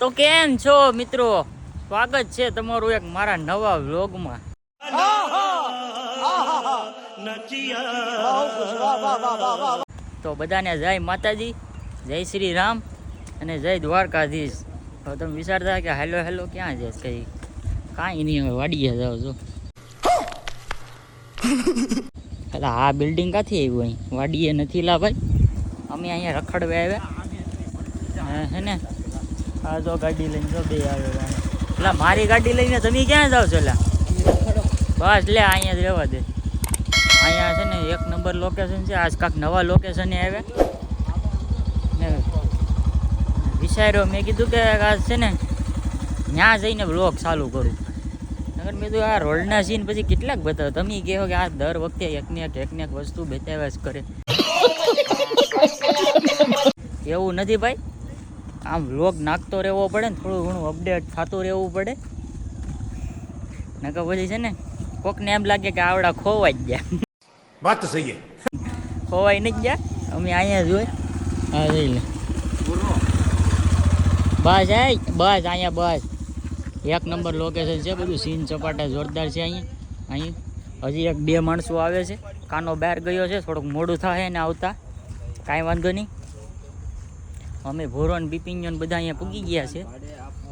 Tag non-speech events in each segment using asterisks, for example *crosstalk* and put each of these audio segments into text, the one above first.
તો કેમ છો મિત્રો? સ્વાગત છે તમારું એક મારા નવા વ્લોગમાં. તો બધાને જય માતાજી, જય શ્રી રામ અને જય દ્વારકાધીશ. હવે તમે વિચારતા કે હેલો હેલો ક્યાં છે? કઈ કાંઈ નહીં, હવે વાડીએ જાઓ છો. એટલે આ બિલ્ડિંગ ક્યાંથી આવ્યું અહીં? વાડીએ નથી લા ભાઈ અમે અહીંયા રખડવા આવ્યા. હે ને? આ જો ગાડી લઈને જો બે આવ્યો એટલે મારી ગાડી લઈને તમે ક્યાં જાવ છો એટલે? બસ લે, અહીંયા જ રહેવા દે. અહીંયા છે ને એક નંબર લોકેશન છે. આજ કાંક નવા લોકેશને આવ્યા. ને વિચાર્યો, મેં કીધું કે આજ છે ને ત્યાં જઈને બ્લોગ ચાલુ કરું. નગર મેં કીધું, આ રોડના સીન પછી કેટલાક બતાવો? તમે કહો કે આ દર વખતે એકને એક એકને એક વસ્તુ બતાવ્યા જ કરે. એવું નથી ભાઈ? આમ વ્લોગ નાખતો રહેવો પડે ને થોડું ઘણું અપડેટ થતું રહેવું પડે. નકર પછી છે ને કોકને એમ લાગે કે આવડા ખોવાઈ જ ગયા. વાત તો સહી ખોવાઈ નહીં ગયા? અમે અહીંયા જોઈએ હા જોઈ લે. બસ એ બસ અહીંયા બસ. એક નંબર લોકેશન છે બધું. સીન સપાટા જોરદાર છે અહીંયા. અહીં હજી એક બે માણસો આવે છે. કાનો બહાર ગયો છે. થોડુંક મોડું થાય ને આવતા. કાંઈ વાંધો નહીં. અમે ભોરોન બિપિનિયો બધા અહીંયા પૂગી ગયા છે.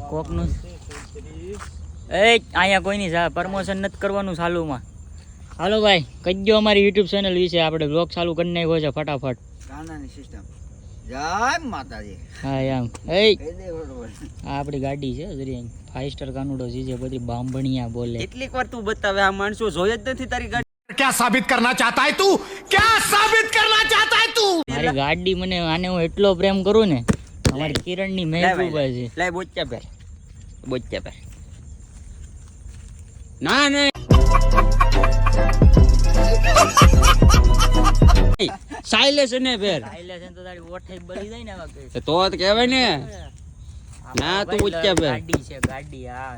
કોકનું એ અહીંયા કોઈની સા પ્રમોશન નથી કરવાનું ચાલુમાં હાલો ભાઈ કહેજો અમારી યુટ્યુબ ચેનલ વિશે આપણે બ્લોગ ચાલુ કરી નાખ્યો છે ફટાફટ. કાનાની હા એમ. એ આપણી ગાડી છે જરી ફાઈવ સ્ટાર કાનુડો જી છે બધી બામભણિયા બોલે. કેટલીક વાર તું બતાવે આ માણસો જોઈએ જ નથી તારી ગાડી. ક્યાં સાબિત કરના ચાહતા તું? ક્યાં સાબિત કરના ચાહતા મારી ગાડી મને આને હું એટલો પ્રેમ કરું ને અમારી કિરણની મહેબૂબા છે લાય બોચ્ચા પેર. બોચ્ચા પેર. ના ના. સાયલેસ ને પેર. સાયલેન્સ તો તારી ઓઠે બળી જાય ને આવા. તો જ કહેવાય ને. ના, તું ભાઈ પેર. ગાડી છે ગાડી હા.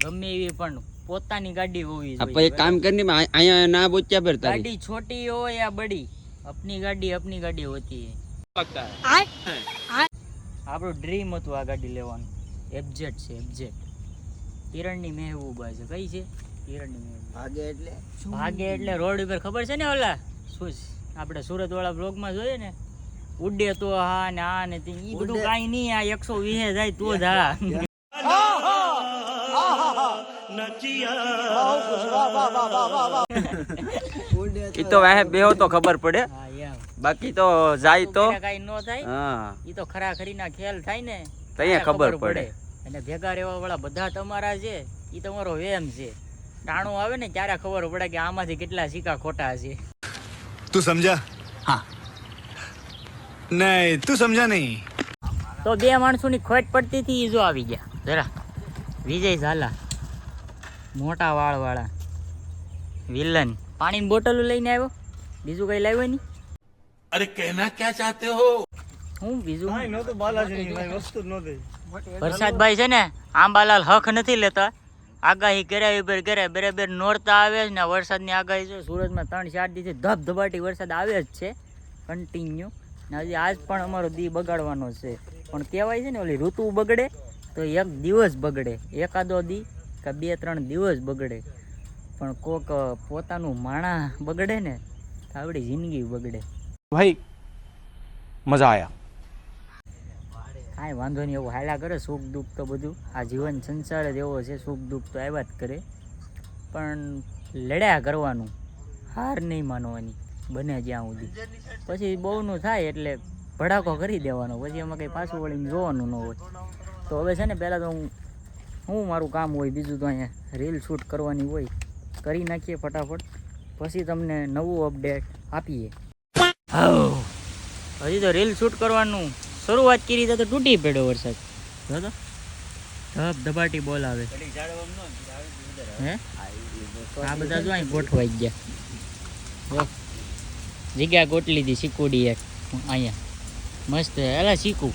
ગમે એવી પણ પોતાની ગાડી હોવી આપણે જોઈએ એક કામ કરીને અહીંયા ના બોચ્યા પેર ગાડી છોટી હોય યા બડી अपनी गाड़ी अपनी गाड़ी होती है આપણું ડ્રીમ હતું આ ગાડી લેવાનું એબજેટ છે એબજેટ કિરણની મહેબૂબા છે કઈ છે કિરણની મહેબૂબા ભાગે એટલે ભાગે એટલે રોડ ઉપર ખબર છે ને ઓલા શું છે? આપણે સુરત વાળા બ્લોગમાં જોઈએ ને ઉડે તો હા ને આ ને તે ઈ બધું ઉડે. કાંઈ નહીં આ એકસો વીસે જાય તો જ હા ઉડે *laughs* ઈ તો વાહે બેહો તો ખબર પડે. બાકી તો જાય તો. કઈ નો થાય? ઈ તો ખરા ખરીના ખેલ થાય ને. તો ખબર પડે. અને ભેગા રહેવા વાળા બધા તમારા છે ઈ તમારો વેમ છે. ટાણું આવે ને ત્યારે ખબર પડે કે આમાંથી કેટલા સિક્કા ખોટા છે. તું સમજા? હા. નહીં તું સમજા નહીં. તો બે માણસોની ખોટ પડતી હતી જો આવી ગયા. જરા. વિજય ઝાલા. મોટા વાળવાળા. વિલન. પાણીની બોટલો લઈને આવ્યો. બીજું કઈ લાવ્યો નહીં. અરે કહેના ક્યાં ચાહતે હો? હું બીજું? કાંઈ નહોતું બાલાજીની ભાઈ વસ્તુ જ નહોતી વરસાદભાઈ છે ને આંબાલાલ હક નથી લેતા. આગાહી કરાવી પર કરે બેર નોરતા આવે જ ને વરસાદની આગાહી છે. સુરતમાં ત્રણ ચાર દિવસથી ધબધબાટી વરસાદ આવે જ છે કન્ટિન્યુ ને હજી આજ પણ અમારો દી બગાડવાનો છે. પણ કહેવાય છે ને ઓલી ઋતુ બગડે તો એક દિવસ બગડે. એકાદો દી કે બે ત્રણ દિવસ બગડે. પણ કોક પોતાનું માણા બગડે ને તો આવડી જિંદગી બગડે. ભાઈ મજા આયા. કાંઈ વાંધો નહીં એવું હાલ્યા કરે સુખ દુઃખ તો બધું. આ જીવન સંસાર જ એવો છે સુખ દુઃખ તો આવ્યા જ કરે. પણ લડ્યા કરવાનું હાર નહીં માનવાની બને જ્યાં સુધી. પછી બહુનું થાય એટલે ભડાકો કરી દેવાનો પછી એમાં કંઈ પાછું વળીને જોવાનું ન હોય. તો હવે છે ને પહેલાં તો હું હું મારું કામ હોય બીજું તો અહીંયા રીલ શૂટ કરવાની હોય. કરી નાખીએ ફટાફટ. પછી તમને નવું અપડેટ આપીએ. હજી તો રીલ શૂટ કરવાનું શરૂઆત કરી તો તૂટી પડ્યો વરસાદ. જો ધબ ધબાટી બોલ આવે. આ બધા જો અહીં ગોઠવાઈ ગયા. જગ્યા ગોટલી હતી શીકુડી એક. અહીંયા. મસ્ત. એલા શીખું.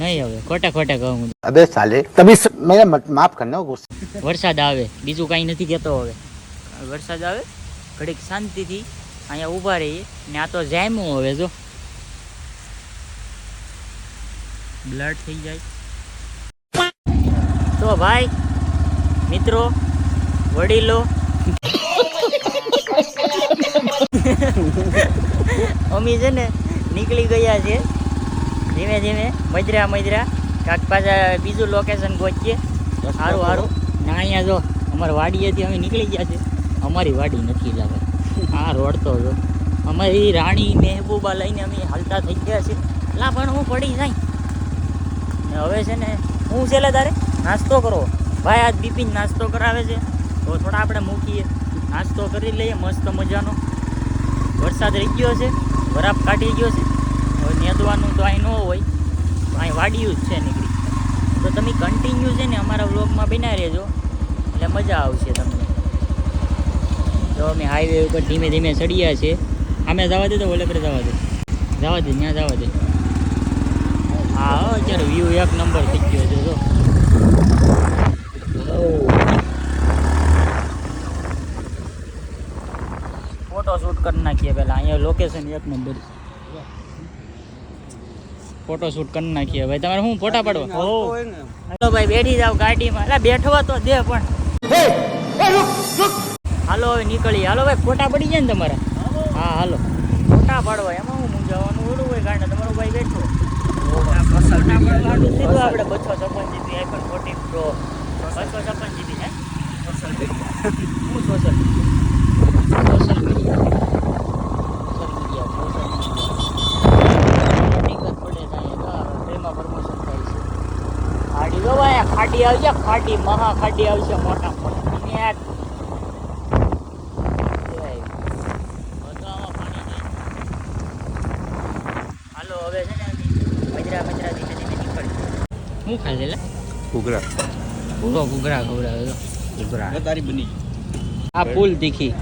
નહીં હવે. ખોટા ખોટા કહું અબે સાલે. તમે મને માફ કરના ગુસ્સે. વરસાદ આવે. બીજું કાંઈ નથી કહેતો હવે. વરસાદ આવે ઘડીક શાંતિથી અહીંયા ઊભા રહીએ. ને આ તો જામ્યું હવે જો. બ્લડ થઈ જાય. તો ભાઈ મિત્રો વડીલો. અમે છે ને નીકળી ગયા છે ધીમે ધીમે મજરા મજરા. કાંક પાછા બીજું લોકેશન ગોચીએ સારું સારું ના અહીંયા જો અમારે વાડીએથી અમે નીકળી ગયા છે અમારી વાડી નથી લાગે આ રોડ તો જો. અમારી રાણી મહેબૂબા લઈને અમે હાલતા થઈ ગયા છે લા, પણ હું પડી જાય. હવે છે ને, હું છે તારે? નાસ્તો કરો. ભાઈ આજ બિપિન નાસ્તો કરાવે છે. તો થોડા આપણે મૂકીએ. નાસ્તો કરી લઈએ, મસ્ત મજાનો. વરસાદ રહી ગયો છે. બરાફ કાઢી ગયો છે. હવે નેદવાનું તો અહીં ન હોય. તો અહીં વાડિયું જ છે નીકળી. તો તમે કન્ટિન્યુ છે ને અમારા વ્લોગમાં બનાવી રહેજો. એટલે મજા આવશે તમને. જો અમે હાઈવે ઉપર ધીમે ધીમે ચડ્યા છીએ અમે જવા દે તો ઓલે પર જવા દે. જવા દે ત્યાં જવા દે. હા હો, અત્યારે વ્યૂ એક નંબર થઈ ગયો છે જો. ફોટો શૂટ કરી નાખીએ પહેલાં. અહીંયા લોકેશન એક નંબર ફોટો શૂટ કરી નાખીએ. ભાઈ તમારે શું ફોટા પાડવા? હો. ભાઈ બેઠી જાવ ગાડીમાં. એટલે બેઠવા તો દે પણ. હાલો હવે નીકળી હાલો ભાઈ ફોટા પડી જાય ને તમારા? હા હાલો. ફોટા પાડવા એમાં હું મૂંઝાવાનું ઓળું હોય કારણ તમારો ભાઈ બેઠો ફોટા પાડવાનું સીધું આપણે બસો છપ્પન જીબી આઈફોન ફોર્ટીન પ્રો બસો છપ્પન જીબી હે હું social media. Social media social media. ખાડી જો ભાઈ આવશે ખાડી મહા ખાડી આવશે મોટા મોટા અને આ કેવાય, બધામાં પાણી છે. હાલો હવે છે ને મજરા મજરા ધીમે ધીમે નીકળી શું ખાઈ ઘૂઘરા. પૂરો ઘૂઘરા ખવડાવે ઘૂઘરા. તારી બની આ ફૂલ તીખી.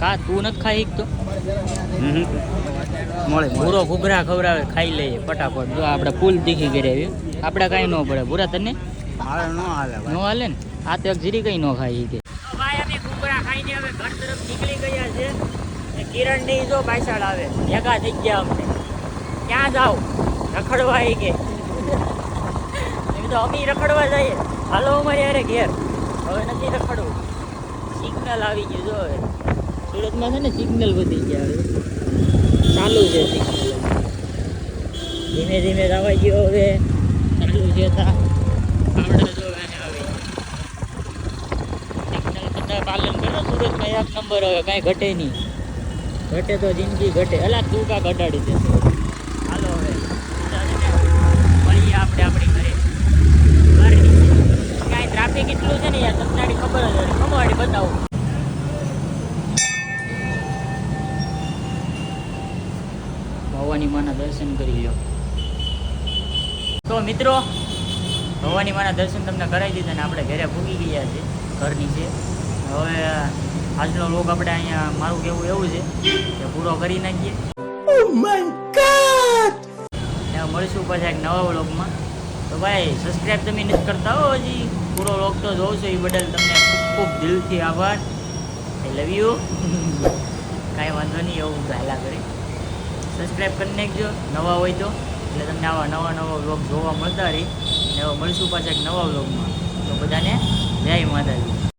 કા તું નથી ખાઈ તો મળે પૂરો ઘૂઘરા ખવડાવે ખાઈ લઈએ ફટાફટ. જો આપણે ફૂલ તીખી કરી આવી આપણે કાંઈ ન પડે. પૂરા તને? હાલે ન હાલે નો હાલે ને? આ તો એક જીરી કઈ ન ખાઈ કે ભાઈ અમે ઘૂઘરા ખાઈને હવે ઘર તરફ નીકળી ગયા છે. કિરણની જો પાછળ આવે. ભેગા થઈ ગયા અમને. ક્યાં જાવ રખડવા આવી કે એમ તો અમે રખડવા જઈએ. હાલો, અમારે યારે ઘેર. હવે નથી રખડવું. સિગ્નલ આવી ગયું, જો હવે. સુરતમાં છે ને સિગ્નલ વધી ગયા હવે. ચાલુ છે સિગ્નલ ધીમે ધીમે જવા ગયો હવે. ચાલુ છે તા આપણે જો આવી. સિગ્નલ પાલન કરો, સુરતમાં એક નંબર હવે, કાંઈ ઘટે નહીં. ઘટે તો જિંદગી ઘટે. અલા, તું કા ઘટાડી દે હાલો હવે મળીએ આપણે આપણી ઘરે ઘરની કાંઈ ટ્રાફિક એટલું છે ને યાર તમને આની ખબર જ નથી ખમવાડી બતાવું ભવાની માના દર્શન કરી લો તો મિત્રો ભવાની માના દર્શન તમને કરાવી દીધા ને આપણે ઘરે ભૂગી ગયા છે ઘરની છે. હવે આજનો લોક આપણે અહીંયા મારું કેવું એવું છે કે પૂરો કરી નાખીએ. ને મળીશું પાછા એક નવા વ્લોગમાં તો ભાઈ સબસ્ક્રાઈબ તમે નથી કરતા હો હજી. પૂરો વ્લોગ તો જોઉં છો એ બદલ તમને ખૂબ ખૂબ દિલથી આભાર. આઈ લવ યુ કાંઈ વાંધો નહીં એવું ગાયલા કરી. સબસ્ક્રાઈબ કરી નાખજો, નવા હોય તો. એટલે તમને આવા નવા નવા વ્લોગ જોવા મળતા રહી. મળશું મળીશું પાછા એક નવા વ્લોગમાં તો બધાને જય માતાજી.